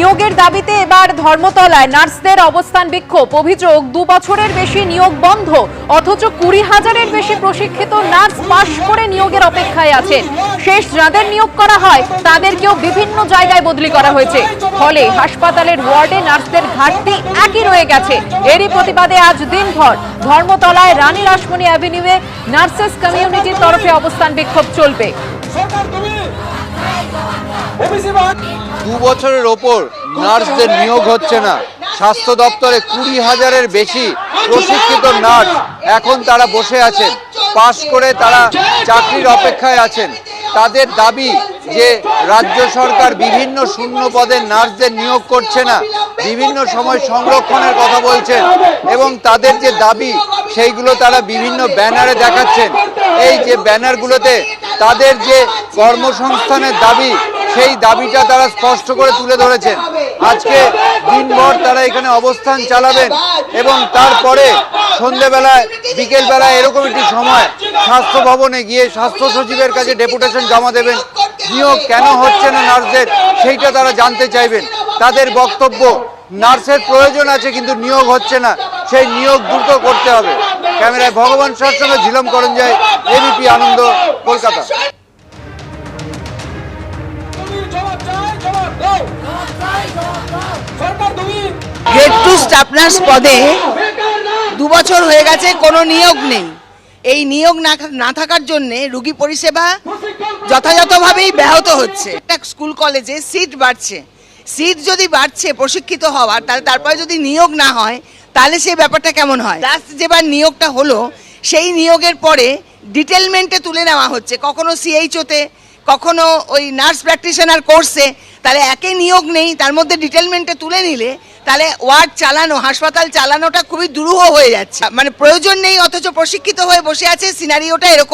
নিয়োগের দাবিতে এবার ধর্মতলায় নার্সদের অবস্থান বিক্ষোভ। অভিযোগ, দু বছরের বেশি নিয়োগ বন্ধ, অথচ কুড়ি হাজারের বেশি প্রশিক্ষিত নার্স পাশ করে নিয়োগের অপেক্ষায় আছেন। শেষ যাদের নিয়োগ করা হয়, তাদেরকেও বিভিন্ন জায়গায় বদলি করা হয়েছে। ফলে হাসপাতালের ওয়ার্ডে নার্সদের ঘাটতি একই রয়ে গেছে। এরই প্রতিবাদে আজ দিনভর ধর্মতলায় রানী রাসমণি অ্যাভিনিউয়ে নার্সেস কমিউনিটির তরফে অবস্থান বিক্ষোভ চলবে। দু বছরের ওপর নার্সদের নিয়োগ হচ্ছে না। স্বাস্থ্য দপ্তরে কুড়ি হাজারের বেশি প্রশিক্ষিত নার্স এখন তারা বসে আছেন। পাশ করে তারা চাকরির অপেক্ষায় আছেন। তাদের দাবি যে রাজ্য সরকার বিভিন্ন শূন্য পদে নার্সদের নিয়োগ করছে না, বিভিন্ন সময় সংরক্ষণের কথা বলছেন এবং তাদের যে দাবি, সেইগুলো তারা বিভিন্ন ব্যানারে দেখাচ্ছেন। এই যে ব্যানারগুলোতে তাদের যে কর্মসংস্থানের দাবি, সেই দাবিটা তারা স্পষ্ট করে তুলে ধরেছেন। আজকে দিনভর তারা এখানে অবস্থান চালাবেন এবং তারপরে সন্ধেবেলায়, বিকেলবেলায় এরকম একটি সময় স্বাস্থ্য ভবনে গিয়ে স্বাস্থ্য সচিবের কাছে ডেপুটেশন জমা দেবেন। নিয়োগ কেন হচ্ছে না নার্সদের, সেইটা তারা জানতে চাইবেন। তাদের বক্তব্য, নার্সের প্রয়োজন আছে কিন্তু নিয়োগ হচ্ছে না, সেই নিয়োগ দ্রুত করতে হবে। ক্যামেরায় ভগবান সার সঙ্গে ঝিলম করণ যায় এবিপি আনন্দ। কলকাতা। তুমি জবাব চাই জবাব দাও সরকার তুমি গ্রেড টু স্টাফ পদে দু বছর হয়ে গেছে, কোনো নিয়োগ নেই। এই নিয়োগ না না থাকার জন্য রুগী পরিষেবা যথাযথভাবেই ব্যাহত হচ্ছে। একটা স্কুল কলেজে সিট বাড়ছে। সিট যদি বাড়ছে প্রশিক্ষিত হওয়ার, তাহলে তারপরে যদি নিয়োগ না হয়, তাহলে সেই ব্যাপারটা কেমন হয়? লাস্ট যেবার নিয়োগটা হলো, সেই নিয়োগের পরে ডিটেলমেন্টে তুলে নেওয়া হচ্ছে। কখনো সিএইচওতে কখনো ওই নার্স প্র্যাকটিশনার কোর্সে তাহলে একে নিয়োগ নেই, তার মধ্যে ডিটেলমেন্টে তুলে নিলে, তাহলে ওয়ার্ড চালানো, হাসপাতাল চালানোটা খুবই দুরূহ হয়ে যাচ্ছে। মানে প্রয়োজন নেই অথচ প্রশিক্ষিত হয়ে বসে আছে সিনারিওটা এরকম